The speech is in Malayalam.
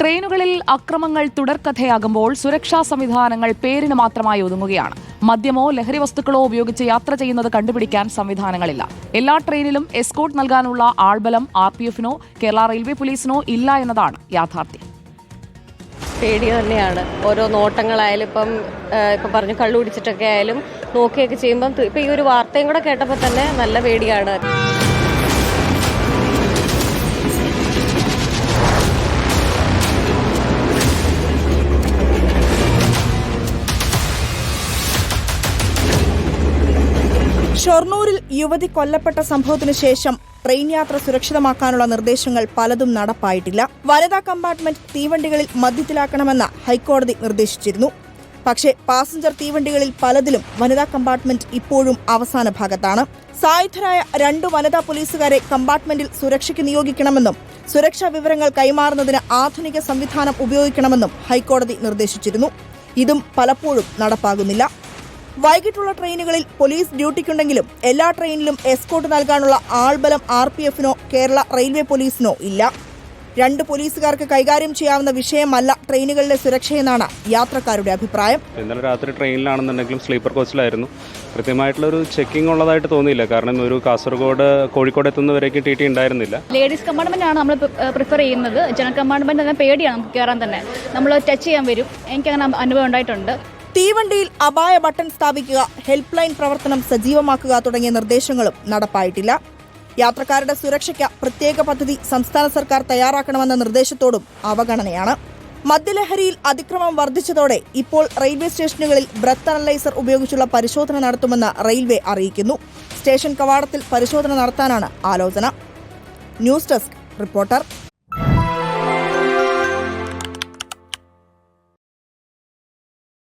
ട്രെയിനുകളിൽ അക്രമങ്ങൾ തുടർക്കഥയാകുമ്പോൾ സുരക്ഷാ സംവിധാനങ്ങൾ പേരിന് മാത്രമായി ഒതുങ്ങുകയാണ്. മദ്യമോ ലഹരി വസ്തുക്കളോ ഉപയോഗിച്ച് യാത്ര ചെയ്യുന്നത് കണ്ടുപിടിക്കാൻ സംവിധാനങ്ങളില്ല. എല്ലാ ട്രെയിനിലും എസ്കോട്ട് നൽകാനുള്ള ആൾബലം ആർ പി എഫിനോ കേരള റെയിൽവേ പോലീസിനോ ഇല്ല എന്നതാണ് യാഥാർത്ഥ്യം. പേടി തന്നെയാണ്. ഓരോ നോട്ടങ്ങളായാലും ഇപ്പം ഇപ്പം പറഞ്ഞു കള്ളു കുടിച്ചിട്ടൊക്കെ ആയാലും നോക്കിയൊക്കെ ചെയ്യുമ്പം ഇപ്പം ഈ ഒരു വാർത്തയും കൂടെ കേട്ടപ്പോൾ തന്നെ നല്ല പേടിയാണ്. ഷൊർണൂരിൽ യുവതി കൊല്ലപ്പെട്ട സംഭവത്തിനു ശേഷം ട്രെയിൻ യാത്ര സുരക്ഷിതമാക്കാനുള്ള നിർദ്ദേശങ്ങൾ പലതും നടപ്പായിട്ടില്ല. വനിതാ കമ്പാർട്ട്മെന്റ് തീവണ്ടികളിൽ മദ്യത്തിലാക്കണമെന്ന് ഹൈക്കോടതി നിർദ്ദേശിച്ചിരുന്നു. പക്ഷേ പാസഞ്ചർ തീവണ്ടികളിൽ പലതിലും വനിതാ കമ്പാർട്ട്മെന്റ് ഇപ്പോഴും അവസാന ഭാഗത്താണ്. സായുധരായ രണ്ടു വനിതാ പോലീസുകാരെ കമ്പാർട്ട്മെന്റിൽ സുരക്ഷയ്ക്ക് നിയോഗിക്കണമെന്നും സുരക്ഷാ വിവരങ്ങൾ കൈമാറുന്നതിന് ആധുനിക സംവിധാനം ഉപയോഗിക്കണമെന്നും ഹൈക്കോടതി നിർദ്ദേശിച്ചിരുന്നു. ഇതും പലപ്പോഴും നടപ്പാകുന്നില്ല. വൈകിട്ടുള്ള ട്രെയിനുകളിൽ പോലീസ് ഡ്യൂട്ടിക്കുണ്ടെങ്കിലും എല്ലാ ട്രെയിനിലും എസ്കോട്ട് നൽകാനുള്ള ആൾബലം ആർ പി എഫിനോ കേരള റെയിൽവേ പോലീസിനോ ഇല്ല. രണ്ട് പോലീസുകാർക്ക് കൈകാര്യം ചെയ്യാവുന്ന വിഷയമല്ല ട്രെയിനുകളിലെ സുരക്ഷയെന്നാണ് യാത്രക്കാരുടെ അഭിപ്രായം. ഇന്നലെ രാത്രി ട്രെയിനിലാണെന്നുണ്ടെങ്കിലും സ്ലീപ്പർ കോച്ചിലായിരുന്നു. കൃത്യമായിട്ടുള്ള ഒരു ചെക്കിംഗ് ഉള്ളതായിട്ട് തോന്നിയില്ല. കാരണം ഒരു കാസർഗോഡ് കോഴിക്കോട് എത്തുന്നവരേക്കും ടി ടി ഉണ്ടായിരുന്നില്ല. ലേഡീസ് കമ്പാർട്ട്മെന്റ് ആണ് നമ്മൾ പ്രിഫർ ചെയ്യുന്നത്. ജനറൽ കമ്പാർട്ട്മെന്റ് തന്നെ പേടിയാണ് നമുക്ക് കയറാൻ തന്നെ. നമ്മൾ ടച്ച് ചെയ്യാൻ വരും. എനിക്ക് അങ്ങനെ അനുഭവം ഉണ്ടായിട്ടുണ്ട്. തീവണ്ടിയിൽ അപായ ബട്ടൺ സ്ഥാപിക്കുക ഹെൽപ്പ് ലൈൻ പ്രവർത്തനം സജീവമാക്കുക തുടങ്ങിയ നിർദ്ദേശങ്ങളും നടപ്പായിട്ടില്ല. യാത്രക്കാരുടെ സുരക്ഷയ്ക്ക് പ്രത്യേക പദ്ധതി സംസ്ഥാന സർക്കാർ തയ്യാറാക്കണമെന്ന നിർദ്ദേശത്തോടും അവഗണനയാണ്. മദ്യലഹരിയിൽ അതിക്രമം വർദ്ധിച്ചതോടെ ഇപ്പോൾ റെയിൽവേ സ്റ്റേഷനുകളിൽ ബ്രത്ത് അനലൈസർ ഉപയോഗിച്ചുള്ള പരിശോധന നടത്തുമെന്ന് റെയിൽവേ അറിയിക്കുന്നു. സ്റ്റേഷൻ കവാടത്തിൽ പരിശോധന നടത്താനാണ് ആലോചന. News desk reporter.